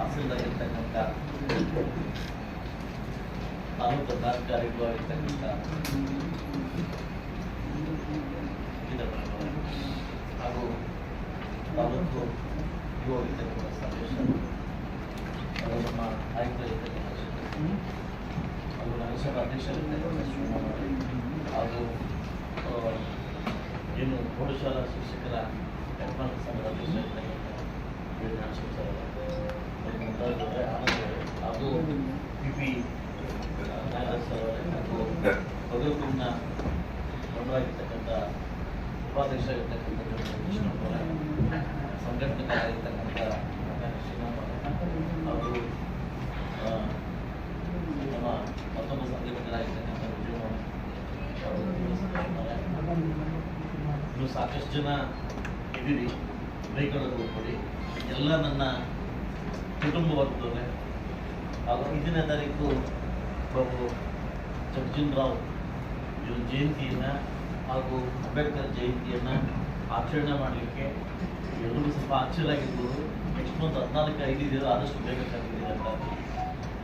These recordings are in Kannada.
ಹಾಸನದಾಗಿರ್ತಕ್ಕಂಥ ತಾಲೂಕು ದಂಡಾಧಿಕಾರಿಗಳು ಆಗಿರ್ತಕ್ಕಂಥ ಹಾಗೂ ತಾಲೂಕು ಯುವ ವಿದ್ಯಾರ್ಥಿಗಳ ಸಮಾವೇಶ ಹಾಗೂ ನಮ್ಮ ಆಯುಕ್ತರಿರ್ತಕ್ಕಂಥ ಹಾಗೂ ನಗರಸಭಾ ಹಾಗೂ ಏನು ಪ್ರೌಢಶಾಲಾ ಶಿಕ್ಷಕರ ಸಂಘದ ಅಧ್ಯಕ್ಷರಿರ್ತಕ್ಕಂಥ ವೀರನಾರಾಯಣ ಹಾಗೂ ಪಿ ಪಿ ನಾಗರಾಜ್ ಸರ್ ಅವರೇ, ಹಾಗೂ ಭಗವತಿನ ಮೊದಲಾಗಿರ್ತಕ್ಕಂಥ ಉಪಾಧ್ಯಕ್ಷರಾಗಿರ್ತಕ್ಕಂಥ ಕೃಷ್ಣಪ್ಪರೇ, ಸಂಘಟನೆಗಳಾಗಿರ್ತಕ್ಕಂಥ ಶ್ರೀರಾಮ ಹಾಗೂ ಆ, ನಮ್ಮ ಮತ್ತೊಬ್ಬ ಸಂಘಟನೆಗಳಾಗಿರ್ತಕ್ಕಂಥ ವಿಜಯಮೋಹನ್ ಅವರು ಇನ್ನು ಸಾಕಷ್ಟು ಜನ ಇದ್ದೀರಿ. ಬೈಕೊಳ್ಳೋದು ಕೊಡಿ ಎಲ್ಲ ನನ್ನ ಕುಟುಂಬ ಹಾಗೂ ಇಂದಿನ ತಾರೀಕು ಬಾಬು ರಾವ್ ಜಯಂತಿಯನ್ನು ಹಾಗೂ ಅಂಬೇಡ್ಕರ್ ಜಯಂತಿಯನ್ನು ಆಚರಣೆ ಮಾಡಲಿಕ್ಕೆ ಎಲ್ಲರೂ ಸ್ವಲ್ಪ ಆಶ್ಚರ್ಯರಾಗಿರ್ಬೋದು ನೆಕ್ಸ್ಟ್ ಮಂತ್ ಹದಿನಾಲ್ಕು ಐದು ಇದೆಯೋ ಆದಷ್ಟು ಬೇಗ ಅಂತ.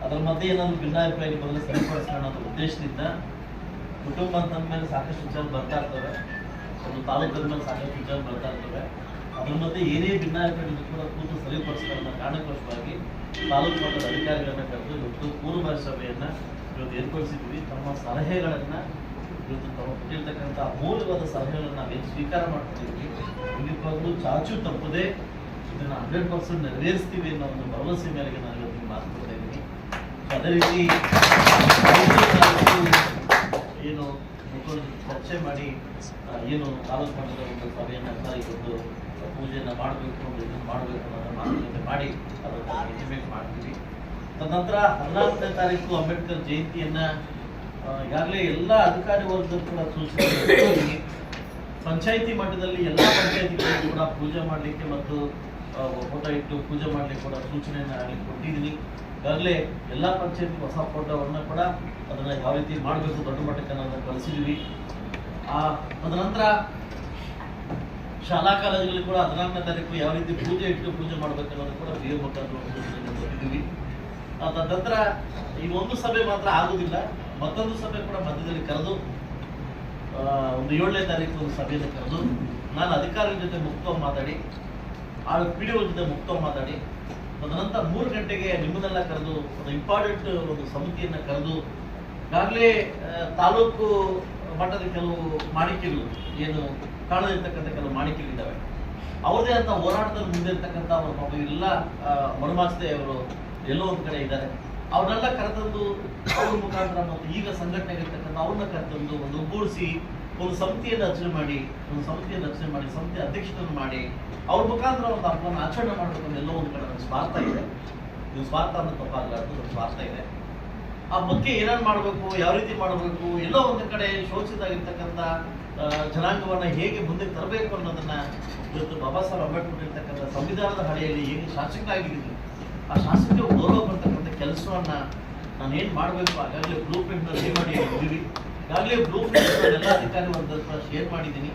ಅದ್ರ ಮಧ್ಯೆ ಏನಾದರೂ ಭಿನ್ನಾಭಿಪ್ರಾಯ ಬಂದರೆ ಸರಿಪಡಿಸೋಣ ಅನ್ನೋ ಉದ್ದೇಶದಿಂದ ಕುಟುಂಬ ಅಂತಂದ ಮೇಲೆ ಸಾಕಷ್ಟು ವಿಚಾರ ಬರ್ತಾ ಇರ್ತವೆ. ಒಂದು ತಾಲೂಕದ ಮೇಲೆ ಸಾಕಷ್ಟು ವಿಚಾರ ಬರ್ತಾ ಇರ್ತವೆ. ಅದ್ರ ಮಧ್ಯೆ ಏನೇ ಭಿನ್ನಾಭಿಪ್ರಾಯ ಕೂಡ ಕೂತು ಸರಿಪಡಿಸೋದನ್ನ ಕಾರಣಕ್ಕೋಸ್ಕರವಾಗಿ ತಾಲೂಕು ಮಟ್ಟದ ಅಧಿಕಾರಿಗಳನ್ನ ಕರೆದು ಇವತ್ತು ಪೂರ್ವಭಾವಿ ಸಭೆಯನ್ನ ಇವತ್ತು ಏರ್ಪಡಿಸಿದ್ವಿ ತಮ್ಮ ಸಲಹೆಗಳನ್ನ ಇವತ್ತು ತಾವು ಕೊಟ್ಟಿರ್ತಕ್ಕಂಥ ಅಮೂಲ್ಯವಾದ ಸಲಹೆಗಳನ್ನ ನಾವೇನು ಸ್ವೀಕಾರ ಮಾಡ್ಕೊಂಡಿದ್ವಿ ಖಂಡಿತವಾಗ್ಲೂ ಚಾಚು ತಪ್ಪದೆ ಇದನ್ನ ಹಂಡ್ರೆಡ್ ಪರ್ಸೆಂಟ್ ನೆರವೇರಿಸ್ತೀವಿ ಅನ್ನೋ ಒಂದು ಭರವಸೆ ಮೇರೆಗೆ ನಾನು ಇವತ್ತು ಮಾತುಕೊಳ್ತಾ ಇದ್ದೀನಿ ಅದೇ ರೀತಿ ಏನು ಚರ್ಚೆ ಮಾಡಿ ಏನು ತಾಲೂಕು ಮಟ್ಟದ ಒಂದು ಸಭೆಯನ್ನು ಈ ಒಂದು ಪೂಜೆಯನ್ನು ಮಾಡಬೇಕು, ಇದನ್ನು ಮಾಡಬೇಕು ಅನ್ನೋದನ್ನು ಮಾತುಕತೆ ಮಾಡಿ, ಅದನ್ನು ಇಂಟಿಮೇಟ್ ಮಾಡ್ತೀವಿ ತದನಂತರ ಹದಿನಾಲ್ಕನೇ ತಾರೀಕು ಅಂಬೇಡ್ಕರ್ ಜಯಂತಿಯನ್ನ ಈಗಾಗಲೇ ಎಲ್ಲ ಅಧಿಕಾರಿ ವರ್ಗದ ಕೂಡ ಸೂಚನೆ. ಪಂಚಾಯಿತಿ ಮಟ್ಟದಲ್ಲಿ ಎಲ್ಲ ಪಂಚಾಯಿತಿಗಳಿಗೆ ಕೂಡ ಪೂಜೆ ಮಾಡಲಿಕ್ಕೆ ಮತ್ತು ಫೋಟೋ ಇಟ್ಟು ಪೂಜೆ ಮಾಡಲಿಕ್ಕೆ ಕೂಡ ಸೂಚನೆಯನ್ನು ಆಗಲಿ ಕೊಟ್ಟಿದ್ದೀನಿ ಈಗಾಗಲೇ ಎಲ್ಲ ಪಂಚಾಯಿತಿ ಹೊಸ ಫೋಟೋವನ್ನು ಕೂಡ ಅದನ್ನು ಯಾವ ರೀತಿ ಮಾಡಬೇಕು, ದೊಡ್ಡ ಮಟ್ಟಕ್ಕೆ ಅನ್ನೋದನ್ನ ಕಲಿಸಿದ್ವಿ ಆ, ತದನಂತರ ಶಾಲಾ ಕಾಲೇಜುಗಳಲ್ಲಿ ಕೂಡ ಹದಿನಾಲ್ಕನೇ ತಾರೀಕು ಯಾವ ರೀತಿ ಪೂಜೆ ಇಟ್ಟು ಪೂಜೆ ಮಾಡಬೇಕು ಅನ್ನೋದು ಕೂಡ ಬಿ ಎ ಆ, ತದನಂತರ ಈ ಒಂದು ಸಭೆ ಮಾತ್ರ ಆಗುವುದಿಲ್ಲ ಮತ್ತೊಂದು ಸಭೆ ಕೂಡ ಮಧ್ಯದಲ್ಲಿ ಕರೆದು ಒಂದು ಏಳನೇ ತಾರೀಕು ಒಂದು ಸಭೆಯನ್ನು ಕರೆದು, ನಾನು ಅಧಿಕಾರಿಗಳ ಜೊತೆ ಮುಕ್ತವಾಗಿ ಮಾತಾಡಿ ಆ ಪಿ ಡಿ ಜೊತೆ ಮುಕ್ತವಾಗಿ ಮಾತಾಡಿ, ತದನಂತರ ಮೂರು ಗಂಟೆಗೆ ನಿಮ್ಮನ್ನೆಲ್ಲ ಕರೆದು, ಒಂದು ಇಂಪಾರ್ಟೆಂಟ್ ಒಂದು ಸಮಿತಿಯನ್ನು ಕರೆದು ಈಗಾಗಲೇ ತಾಲೂಕು ಮಟ್ಟದ ಕೆಲವು ಮಾಣಿಕ್ಯರು ಏನು ಕಾಣದಿರ್ತಕ್ಕಂಥ ಕೆಲವು ಮಾಣಿಕ್ಯರಿದ್ದಾವೆ ಅವ್ರದೇ ಅಂತ ಹೋರಾಟದಲ್ಲಿ ಮುಂದಿರ್ತಕ್ಕಂಥ ಅವರು ಪಾಪ ಎಲ್ಲ ಮರುಮಾಸ್ತೆ ಅವರು ಎಲ್ಲೋ ಒಂದು ಕಡೆ ಇದ್ದಾರೆ. ಅವ್ರನ್ನೆಲ್ಲ ಕರೆತಂದು ಅವ್ರ ಮುಖಾಂತರ ಮತ್ತು ಈಗ ಸಂಘಟನೆಗಿರ್ತಕ್ಕಂಥ ಅವ್ರನ್ನ ಕರೆತಂದು ಒಂದು ಒಗ್ಗೂಡಿಸಿ ಒಂದು ಸಮಿತಿಯನ್ನು ರಚನೆ ಮಾಡಿ, ಒಂದು ಸಮಿತಿಯನ್ನು ರಚನೆ ಮಾಡಿ, ಸಮಿತಿ ಅಧ್ಯಕ್ಷರನ್ನು ಮಾಡಿ, ಅವ್ರ ಮುಖಾಂತರ ಒಂದು ಹಬ್ಬವನ್ನು ಆಚರಣೆ ಮಾಡಬೇಕು ಎಲ್ಲೋ ಒಂದು ಕಡೆ ಸ್ವಾರ್ಥ ಇದೆ. ಸ್ವಾರ್ಥ ಅಂತ ತಪ್ಪಾಗಲಾರ್ದು ಸ್ವಾರ್ಥ ಇದೆ. ಆ ಬಗ್ಗೆ ಏನೇನು ಮಾಡಬೇಕು, ಯಾವ ರೀತಿ ಮಾಡಬೇಕು, ಎಲ್ಲೋ ಒಂದು ಕಡೆ ಶೋಷಿತಾಗಿರ್ತಕ್ಕಂಥ ಜನಾಂಗವನ್ನು ಹೇಗೆ ಮುಂದೆ ತರಬೇಕು ಅನ್ನೋದನ್ನ ಇವತ್ತು ಬಾಬಾ ಸಾಹೇಬ್ ಅಂಬೇಡ್ಕರ್ ಇರ್ತಕ್ಕಂಥ ಸಂವಿಧಾನದ ಹಳೆಯಲ್ಲಿ ಹೇಗೆ ಶಾಸಕರಾಗಿದ್ದೀನಿ ಆ ಶಾಸಕರಿಗೆ ಗೌರವ ಬರ್ತಕ್ಕಂಥ ಕೆಲಸವನ್ನ ನಾನು ಏನು ಮಾಡಬೇಕು ಆಗಾಗಲೇ ಬ್ಲೂ ಪ್ರಿಂಟ್ನ ರೆಡಿ ಮಾಡಿ ಇದ್ದೀವಿ ಈಗಾಗಲೇ ಬ್ಲೂ ಪ್ರಿಂಟ್ ಎಲ್ಲ ಅಧಿಕಾರಿ ಹತ್ರ ಶೇರ್ ಮಾಡಿದ್ದೀನಿ.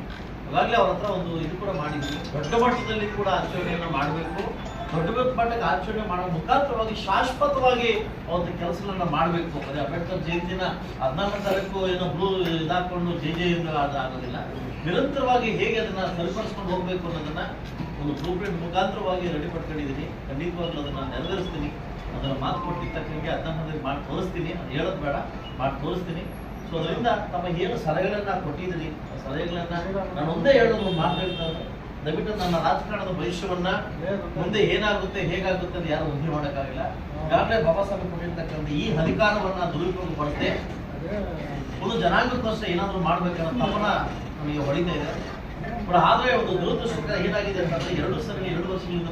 ಈಗಾಗಲೇ ಅವ್ರ ಹತ್ರ ಒಂದು ಇದು ಕೂಡ ಮಾಡಿದ್ದೀನಿ. ದೊಡ್ಡ ಮಟ್ಟದಲ್ಲಿ ಕೂಡ ಆಚರಣೆಯನ್ನು ಮಾಡಬೇಕು. ದೊಡ್ಡ ಮಟ್ಟಕ್ಕೆ ಆಚರಣೆ ಮಾಡೋ ಮುಖಾಂತರವಾಗಿ ಶಾಶ್ವತವಾಗಿ ಅವತ್ತು ಕೆಲಸಗಳನ್ನ ಮಾಡಬೇಕು. ಅದೇ ಅಂಬೇಡ್ಕರ್ ಜಯಂತಿನ ಹದಿನಾಲ್ಕು ತಾರೀಕು ಏನೋ ಬ್ಲೂ ಇದಾಕೊಂಡು ಜೆ ಜೆ ಎಂದು ಅದು ಆಗೋದಿಲ್ಲ. ನಿರಂತರವಾಗಿ ಹೇಗೆ ಅದನ್ನ ಸರಿಪಡಿಸ್ಕೊಂಡು ಹೋಗ್ಬೇಕು ಅನ್ನೋದನ್ನ ಒಂದು ಬ್ಲೂ ಪ್ರಿಂಟ್ ಮುಖಾಂತರವಾಗಿ ರೆಡಿ ಪಡ್ಕೊಂಡಿದ್ದೀನಿ ಖಂಡಿತವಾಗ್ಲೂ ಅದನ್ನ ನೆರವೇರಿಸ್ತೀನಿ. ಅದನ್ನ ಮಾತು ಕೊಟ್ಟಿದ್ದಕ್ಕೆ ಹದಿನಾಲ್ಕು ಮಾಡಿ ತೋರಿಸ್ತೀನಿ. ಅದು ಹೇಳೋದು ಬೇಡ, ಮಾಡಿ ತೋರಿಸ್ತೀನಿ. ಸೊ ಅದರಿಂದ ತಮ್ಮ ಏನು ಸಲಹೆಗಳನ್ನ ಕೊಟ್ಟಿದ್ದೀನಿ ಸಲಹೆಗಳನ್ನ ನಾನು ಒಂದೇ ಹೇಳೋದು ಮಾತಾಡ್ತಾ ದಯವಿಟ್ಟು ನನ್ನ ರಾಜಕಾರಣದ ಭವಿಷ್ಯವನ್ನ ಮುಂದೆ ಏನಾಗುತ್ತೆ, ಹೇಗಾಗುತ್ತೆ ಅಂತ ಯಾರು ಊಹೆ ಮಾಡೋಕ್ಕಾಗಿಲ್ಲ. ಈಗಾಗಲೇ ಬಾಬಾ ಸಾಹೇಬ್ ಕೊಟ್ಟಿರ್ತಕ್ಕಂಥ ಈ ಅಧಿಕಾರವನ್ನ ದುರುಪಯೋಗ ಪಡುತ್ತೆ ಒಂದು ಜನಾಂಗಕ್ಕೋಸ್ಕರ ಏನಾದರೂ ಮಾಡ್ಬೇಕನ್ನೋ ತಪನ ನಮಗೆ ಹೊಡಿತಾ ಇದೆ. ಬಟ್ ಆದರೆ ಒಂದು ದುರದೃಷ್ಟಕರ ಏನಾಗಿದೆ ಅಂತಂದ್ರೆ ಎರಡು ಸರಿ, ಎರಡು ವರ್ಷಗಳಿಂದ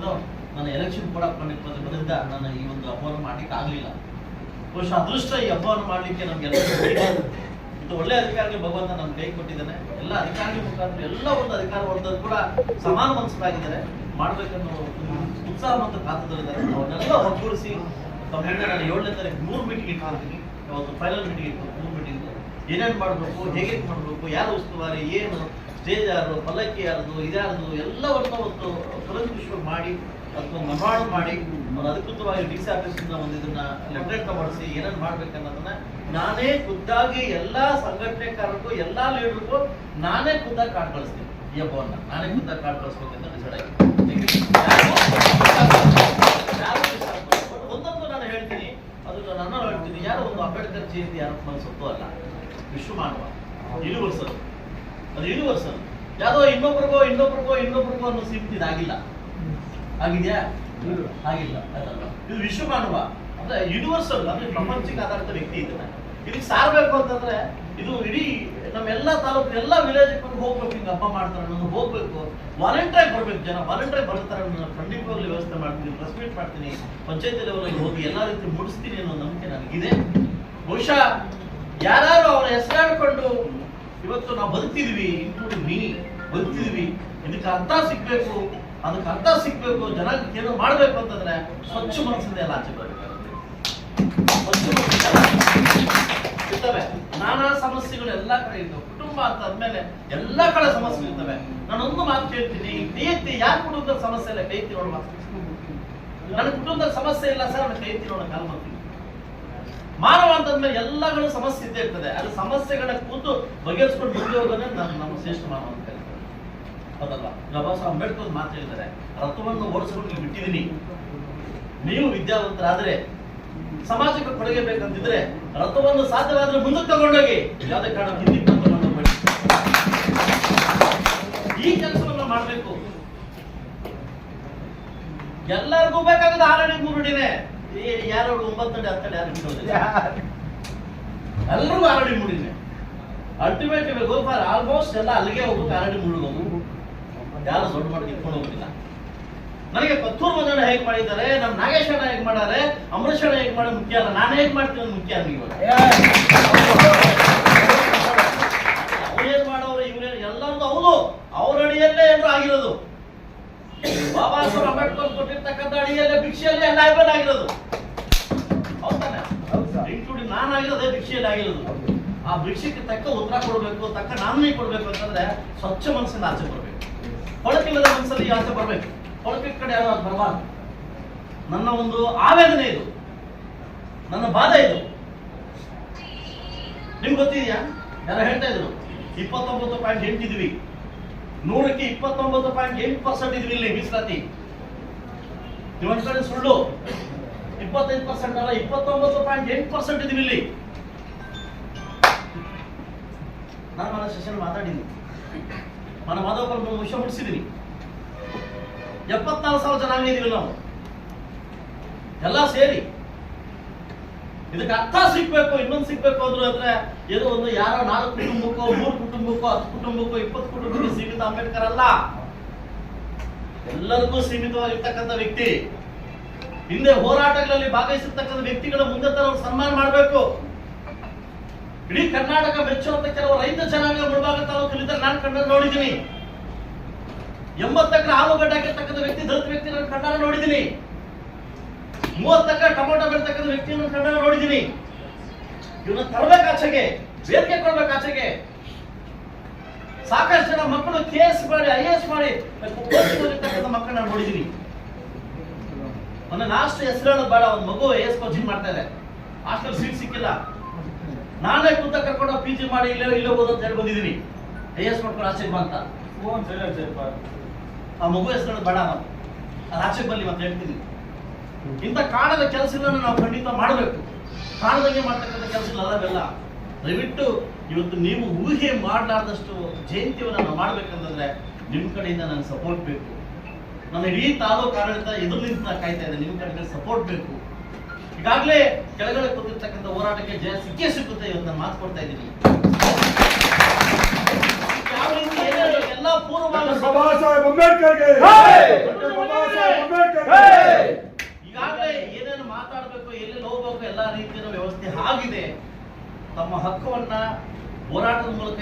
ನನ್ನ ಎಲೆಕ್ಷನ್ ಕೂಡ ಬಂದಿದ್ದರಿಂದ ನಾನು ಈ ಒಂದು ಹಬ್ಬವನ್ನು ಮಾಡ್ಲಿಕ್ಕೆ ಆಗಲಿಲ್ಲ. ಬಹುಶಃ ಅದೃಷ್ಟ ಈ ಹಬ್ಬವನ್ನು ಮಾಡ್ಲಿಕ್ಕೆ ನಮ್ಗೆ ಇದು ಒಳ್ಳೆ ಅಧಿಕಾರಿಗಳು ಭಗವಂತ ನಮ್ಮ ಕೈ ಕೊಟ್ಟಿದ್ದಾನೆ. ಎಲ್ಲ ಅಧಿಕಾರಿಗಳ ಮುಖಾಂತರ ಎಲ್ಲ ಒಂದು ಅಧಿಕಾರ ವರ್ಗದವರು ಕೂಡ ಸಮಾನ ಮನಸ್ಸರಾಗಿದ್ದಾರೆ ಮಾಡ್ಬೇಕನ್ನೋ ಒಂದು ಉತ್ಸಾಹ ಮತ್ತು ಪಾತ್ರದಲ್ಲಿದ್ದಾರೆ ಅವನ್ನೆಲ್ಲ ಒಗ್ಗೂಡಿಸಿ ತಮ್ಮ ನಾನು ಏಳನೇ ತಾರೀಕು ಮೂರು ಮೀಟಿಂಗ್ ಇಟ್ಕೊಳ್ತೀನಿ ಅವತ್ತು ಫೈನಲ್ ಮೀಟಿಂಗ್ ಇತ್ತು ಮೂರು ಮೀಟಿಂಗ್ ಏನೇನು ಮಾಡಬೇಕು, ಹೇಗೆ ಮಾಡಬೇಕು, ಯಾರು ಉಸ್ತುವಾರಿ, ಏನು, ಸ್ಟೇಜ್ ಯಾರು ಪಲ್ಲಕ್ಕಿ ಯಾರದು, ಇದ್ಯಾರದು ಎಲ್ಲವನ್ನು ಒಂದು ಕುಲಂಕುಷವಾಗಿ ಮಾಡಿ, ಅಥವಾ ಮನವಾಳ ಮಾಡಿ ಅಧಿಕೃತವಾಗಿ ಡಿ ಸಿ ಆಫೀಸಿಂದ ಒಂದು ಇದನ್ನ ಲೆಟರ್ ಮಾಡಿಸಿ ಏನೇನು ಮಾಡ್ಬೇಕನ್ನೋದನ್ನ ನಾನೇ ಖುದ್ದಾಗಿ ಎಲ್ಲಾ ಸಂಘಟನೆಕಾರರಿಗೂ ಎಲ್ಲಾ ಲೀಡರ್ಗೂ ನಾನೇ ಖುದ್ದಾಗಿ ಕಾರ್ಡ್ ಕಳಿಸ್ತೀನಿ. ಈ ಹಬ್ಬವನ್ನ ನಾನೇ ಖುದ್ದಾಗಿ ಕಾರ್ಡ್ ಕಳಿಸ್ಬೇಕಂತ ಡಿಸೈಡ್ ಆಗಿ ಒಂದೊಂದು ನಾನು ಹೇಳ್ತೀನಿ. ಅದು ನಾನು ಹೇಳ್ತೀನಿ. ಯಾರೋ ಒಂದು ಅಂಬೇಡ್ಕರ್ ಜಯಂತಿ ಯಾರ ಮನಸ್ಸೊತ್ತು ಅಲ್ಲ. ವಿಶ್ವ ಮಾನವ. ಯೂನಿವರ್ಸಲ್ ಅದು ಯೂನಿವರ್ಸಲ್ ಯಾವುದೋ ಇನ್ನೊಬ್ರಿಗೋ ಇನ್ನೊಬ್ರಿಗೋ ಇನ್ನೊಬ್ರಿಗೋ ಅನ್ನೋ ಸೀಮಿತ ಇದಾಗಿಲ್ಲ ಆಗಿದೆಯಾ? ಆಗಿಲ್ಲ. ಅದಲ್ಲ ಇದು ವಿಶ್ವ ಮಾನವ. ಅಂದ್ರೆ ಯೂನಿವರ್ಸಲ್ ಅಂದ್ರೆ ಪ್ರಪಂಚಕ್ಕೆ ಆಧಾರಿತ ವ್ಯಕ್ತಿ ಇದನ್ನ ಇದಕ್ಕೆ ಸಾರ್ಬೇಕು ಅಂತಂದ್ರೆ ಇದು ಇಡೀ ನಮ್ಮೆಲ್ಲ ತಾಲೂಕು ಎಲ್ಲ ವಿಲೇಜ್ ಹೋಗ್ಬೇಕು, ಹಿಂಗೆ ಹಬ್ಬ ಮಾಡ್ತಾರೆ ನಾನು ಹೋಗ್ಬೇಕು. ವಾಲಂಟಿಯರ್ ಬರ್ಬೇಕು ಜನ. ವಾಲಂಟಿಯರ್ ಬರ್ತಾರೆ ನಾನು ಖಂಡಿತವಾಗ್ಲೂ ವ್ಯವಸ್ಥೆ ಮಾಡ್ತೀನಿ ಪ್ರೆಸ್ ಮೀಟ್ ಮಾಡ್ತೀನಿ, ಪಂಚಾಯತಿ ಲೆವೆಲ್ ಹೋಗಿ ಎಲ್ಲ ರೀತಿ ಮುಡಿಸ್ತೀನಿ ಅನ್ನೋ ನಂಬಿಕೆ ನನಗಿದೆ. ಬಹುಶಃ ಯಾರು ಅವರ ಹೆಸರಾಡ್ಕೊಂಡು ಇವತ್ತು ನಾವು ಬದುಕ್ತಿದ್ವಿ ಇನ್ಕ್ಲೂಡಿಂಗ್ ಮೀ ಬದುಕ್ತಿದ್ವಿ, ಇದಕ್ಕೆ ಅರ್ಥ ಸಿಗ್ಬೇಕು, ಅದಕ್ಕೆ ಅರ್ಥ ಸಿಗ್ಬೇಕು, ಜನ ಏನೋ ಮಾಡ್ಬೇಕು ಅಂತಂದ್ರೆ ಸ್ವಚ್ಛ ಮನಸ್ಸಿಂದ ಎಲ್ಲ ಆಚೆ ಬರ್ಬೇಕಾಗುತ್ತೆ ನಾನಾ ಸಮಸ್ಯೆಗಳು ಎಲ್ಲ ಕಡೆ ಇದ್ದವು ಕುಟುಂಬ ಅಂತ ಆದ್ಮೇಲೆ ಎಲ್ಲ ಕಡೆ ಸಮಸ್ಯೆ ಇರ್ತವೆ. ನಾನೊಂದು ಮಾತು ಕೇಳ್ತೀನಿ ಕೈ ಯಾರು ಕುಟುಂಬದ ಸಮಸ್ಯೆ ಇಲ್ಲ? ಎತ್ತಿ ನೋಡುವ ನನ್ನ ಕುಟುಂಬದ ಸಮಸ್ಯೆ ಇಲ್ಲ ಸರ್ ಕೈ ಎತ್ತಿ ನೋಡೋ ಕಾಲ್ ಮಾಡ್ತೀನಿ ಮಾನವ ಅಂತಂದ್ಮೇಲೆ ಎಲ್ಲಗಳು ಸಮಸ್ಯೆ ಇದ್ದೇ ಇರ್ತದೆ. ಅದು ಸಮಸ್ಯೆಗಳ ಕೂತು ಬಗೆಹರಿಸ್ಕೊಂಡು ಮುಂದೆ ನಾನು ನಮ್ಮ ಶ್ರೇಷ್ಠ ಮಾನವ ಅಂತ ಹೇಳ್ತಾರೆ. ಹೌದಲ್ಲ ಬಾಬಾ ಸಾಹೇಬ್ ಅಂಬೇಡ್ಕರ್ ಮಾತು ಹೇಳಿದ್ದಾರೆ. ರಥವನ್ನು ಓಡಿಸ್ಕೊಂಡು ಬಿಟ್ಟಿದ್ದೀನಿ. ನೀವು ವಿದ್ಯಾವಂತರಾದ್ರೆ ಸಮಾಜಕ್ಕೆ ಕೊಡುಗೆ ಬೇಕಂತಿದ್ರೆ ರಥವನ್ನು ಸಾಧ್ಯವಾದ್ರೆ ಮುಂದಕ್ಕೆ ತಗೊಂಡೋಗಿ. ಯಾವುದೇ ಕಾರಣ ಹಿಂದಿಗೆ ತಗೊಂಡು ಮಾಡಿ. ಈ ಕೆಲಸವನ್ನ ಮಾಡಬೇಕು. ಎಲ್ಲರಿಗೂ ಬೇಕಾಗದ ಆರಡಿ ಮೂರುಡಿನೇ. ಯಾರು ಒಂಬತ್ತು ಅಡಿ ಹತ್ತಡಿ ಯಾರು ಬಿಡೋದಿಲ್ಲ ಎಲ್ರಿಗೂ ಆರಡಿ ಮೂಡಿನೇ ಅಲ್ಟಿಮೇಟ್ ಗೋ ಫಾರ್ ಆಲ್ಮೋಸ್ಟ್ ಎಲ್ಲ ಅಲ್ಲಿಗೆ ಹೋಗ್ಬೇಕು ಆರಡಿ ಮೂಡಿಗೋಗು ಯಾರು ದೊಡ್ಡ ಮಾಡಿ ಇಟ್ಕೊಂಡು ಹೋಗ್ತಿಲ್ಲ ನನಗೆ ಕತ್ತೂರು ಮದನ ಹೇಗೆ ಮಾಡಿದ್ದಾರೆ? ನಮ್ಮ ನಾಗೇಶ್ವರ ಹೇಗೆ ಮಾಡಾರೆ ಅಮರೇಶಣ್ಣ ಹೇಗೆ ಮಾಡೋದು ಮುಖ್ಯ ಅಲ್ಲ? ನಾನು ಹೇಗೆ ಮಾಡ್ತೀನಿ ಮುಖ್ಯ ಅಲ್ಲ ಇವಾಗ. ಅವ್ರೇನ್ ಮಾಡೋರು? ಇವ್ರೇನ್ ಎಲ್ಲರದು ಹೌದು. ಅವ್ರ ಅಡಿಯಲ್ಲೇ ಎಲ್ಲರೂ ಆಗಿರೋದು. ಬಾಬಾ ಸಾಹೇಬ್ ಅಂಬೇಡ್ಕರ್ ಕೊಟ್ಟಿರ್ತಕ್ಕಂಥ ಅಡಿಯಲ್ಲೇ ಭಿಕ್ಷೆಯಲ್ಲೇ ಎಲ್ಲ ಆಯ್ಬಲ್ ಆಗಿರೋದು. ಹೌದಾನೆ ಇನ್ಕ್ಲೂಡಿಂಗ್ ನಾನು ಆಗಿರೋದೇ ಭಿಕ್ಷೆಯಲ್ಲಿ ಆಗಿರೋದು. ಆ ಭಿಕ್ಷೆಗೆ ತಕ್ಕ ಉತ್ತರ ಕೊಡಬೇಕು ತಕ್ಕ ನಾಮನಿ ಕೊಡಬೇಕು ಅಂತಂದ್ರೆ ಸ್ವಚ್ಛ ಮನಸ್ಸಿಂದ ಆಚೆ ಬರಬೇಕು. ಕೊಳಕಿಲ್ಲದ ಮನಸ್ಸಲ್ಲಿ ಆಚೆ ಬರಬೇಕು. ಕೊಳಕಿನ ಕಡೆ ಯಾರು ಅದು ಬರಬಾರ್ದು. ನನ್ನ ಒಂದು ಆವೇದನೆ ಇದು. ನನ್ನ ಬಾಧೆ ಇದು. ನಿಮ್ಗೆ ಗೊತ್ತಿದೆಯಾ? ಯಾರು ಹೇಳ್ತಾ ಇದ್ರು, ಇಪ್ಪತ್ತೊಂಬತ್ತು ಪಾಯಿಂಟ್ ಎಂಟು ಇದ್ವಿ. ನೂರಕ್ಕೆ ಇಪ್ಪತ್ತೊಂಬತ್ತು ಪಾಯಿಂಟ್ ಎಂಟು ಪರ್ಸೆಂಟ್ ಇದ್ವಿ ಇಲ್ಲಿ ಮೀಸಲಾತಿ. ಇವನ್ ಕಡೆ ಸುಳ್ಳು? ಇಪ್ಪತ್ತೈದು ಪರ್ಸೆಂಟ್ ಅಲ್ಲ, ಇಪ್ಪತ್ತೊಂಬತ್ತು ಪಾಯಿಂಟ್ ಎಂಟು ಪರ್ಸೆಂಟ್ ಇದ್ವಿ ಇಲ್ಲಿ. ನಾನು ಮನ ಸೆಷನ್ ಮಾತಾಡಿದ್ದೀನಿ ಮನ ಮಾಧವಪುರ ವಿಷಯ ಮುಗಿಸಿದ್ದೀನಿ ಎಪ್ಪತ್ನಾಲ್ಕು ಸಾವಿರ ಜನಾಂಗ ಇದೀವಿ ನಾವು. ಎಲ್ಲ ಸೇರಿ. ಇದಕ್ಕೆ ಅರ್ಥ ಸಿಗ್ಬೇಕು, ಇನ್ನೊಂದು ಸಿಗ್ಬೇಕು ಅಂದ್ರೆ ಅಂದ್ರೆ ಏನೋ ಒಂದು ಯಾರೋ ನಾಲ್ಕು ಕುಟುಂಬಕ್ಕೋ, ಮೂರು ಕುಟುಂಬಕ್ಕೋ, ಹತ್ತು ಕುಟುಂಬಕ್ಕೋ, ಇಪ್ಪತ್ತು ಕುಟುಂಬಕ್ಕೆ ಸೀಮಿತ ಅಂಬೇಡ್ಕರ್ ಅಲ್ಲ. ಎಲ್ಲರಿಗೂ ಸೀಮಿತವಾಗಿರ್ತಕ್ಕಂಥ ವ್ಯಕ್ತಿ. ಹಿಂದೆ ಹೋರಾಟಗಳಲ್ಲಿ ಭಾಗವಹಿಸಿರ್ತಕ್ಕಂಥ ವ್ಯಕ್ತಿಗಳ ಮುಂದೆ ತರ ಸನ್ಮಾನ ಮಾಡಬೇಕು. ಇಡೀ ಕರ್ನಾಟಕ ಮೆಚ್ಚುವಂತ ಕೆಲವು ರೈತ ಜನಾಂಗ ಮುಳುಭಾಗ ತಾಲೂಕು ನಾನು ಕಂಡ ನೋಡಿದ್ದೀನಿ. ಎಂಬತ್ತಕ್ಕೆ ಆಲೂಗಡ್ಡೆ ಹಾಕಿರ್ತಕ್ಕಂಥ ವ್ಯಕ್ತಿ, ದಲಿತ ವ್ಯಕ್ತಿ ನಾನು ಕಣ್ಣಾರ ನೋಡಿದ್ದೀನಿ. ಮೂವತ್ತಕ್ಕ ಟೊಮೊಟೊ ವ್ಯಕ್ತಿ ವ್ಯಕ್ತಿಯನ್ನು ಕಣ್ಣಾರ ನೋಡಿದ್ದೀನಿ. ಇವನ್ನ ತರಬೇಕು ಆಚೆಗೆ ಬೇಡಿಕೆ ಕೊಡ್ಬೇಕು ಆಚೆಗೆ ಸಾಕಷ್ಟು ಜನ ಮಕ್ಕಳು ಕೆ ಮಾಡಿ ಐ ಎಸ್ ಮಾಡಿ ಮಕ್ಕಳನ್ನ ನೋಡಿದ್ದೀನಿ. ಮೊನ್ನೆ ಲಾಸ್ಟ್ ಹೆಸರು ಬೇಡ, ಒಂದು ಮಗು ಎಸ್ ಕೋಚಿಂಗ್ ಮಾಡ್ತಾ ಇದೆ. ಹಾಸ್ಟೆಲ್ ಸೀಟ್ ಸಿಕ್ಕಿಲ್ಲ. ನಾನೇ ಕೂತ ಕರ್ಕೊಂಡು ಪಿ ಜಿ ಮಾಡಿ ಇಲ್ಲೇ ಇಲ್ಲೇ ಅಂತ ಹೇಳಿ ಬಂದಿದ್ದೀನಿ. ಐ ಎಸ್ ಮಾಡ್ಕೊಂಡು ಆಚೆಗೆ ಬಂತ ಆ ಮಗು ಹೆಸರು ಬೇಡ ನಾವು ಅದು ಆಚೆಗೆ ಬರಲಿ ಅಂತ ಹೇಳ್ತೀನಿ. ಇಂಥ ಕಾಣದ ಕೆಲಸಗಳನ್ನು ನಾವು ಖಂಡಿತ ಮಾಡಬೇಕು. ಕಾಣದಂಗೆ ಮಾಡ್ತಕ್ಕಂಥ ಕೆಲಸಗಳು ಅದಾವೆಲ್ಲ. ದಯವಿಟ್ಟು ಇವತ್ತು ನೀವು ಊಹೆ ಮಾಡಲಾರ್ದಷ್ಟು ಜಯಂತಿಯನ್ನು ನಾವು ಮಾಡ್ಬೇಕಂತಂದ್ರೆ ನಿಮ್ಮ ಕಡೆಯಿಂದ ನನಗೆ ಸಪೋರ್ಟ್ ಬೇಕು. ನನ್ನ ಇಡೀ ತಾಲೂಕು ಆಡಳಿತ ಎದುರು ನಿಂತು ನಾನು ಕಾಯ್ತಾ ಇದೆ ನಿಮ್ಮ ಕಡೆಯಿಂದ ಸಪೋರ್ಟ್ ಬೇಕು. ಈಗಾಗಲೇ ಕೆಳಗಡೆ ಕೂತಿರ್ತಕ್ಕಂಥ ಹೋರಾಟಕ್ಕೆ ಜಯ ಸಿಕ್ಕೇ ಸಿಕ್ಕುತ್ತೆ ಇವತ್ತು ನಾನು ಮಾತು ಕೊಡ್ತಾ ಇದ್ದೀನಿ ಯಾವ ರೀತಿ ಏನೇನು ಎಲ್ಲ ಪೂರ್ವಭಾವಿ ಬಾಬಾ ಸಾಹೇಬ್ ಅಂಬೇಡ್ಕರ್ಗೆ. ಬಾಬಾ ಸಾಹೇಬ್ ಅಂಬೇಡ್ಕರ್ಗೆ. ಹೇ! ಈಗಾಗಲೇ ಏನೇನು ಮಾತಾಡಬೇಕು ಎಲ್ಲಿ ಹೋಗ್ಬೇಕು ಎಲ್ಲ ರೀತಿಯ ವ್ಯವಸ್ಥೆ ಆಗಿದೆ. ತಮ್ಮ ಹಕ್ಕವನ್ನ ಹೋರಾಟದ ಮೂಲಕ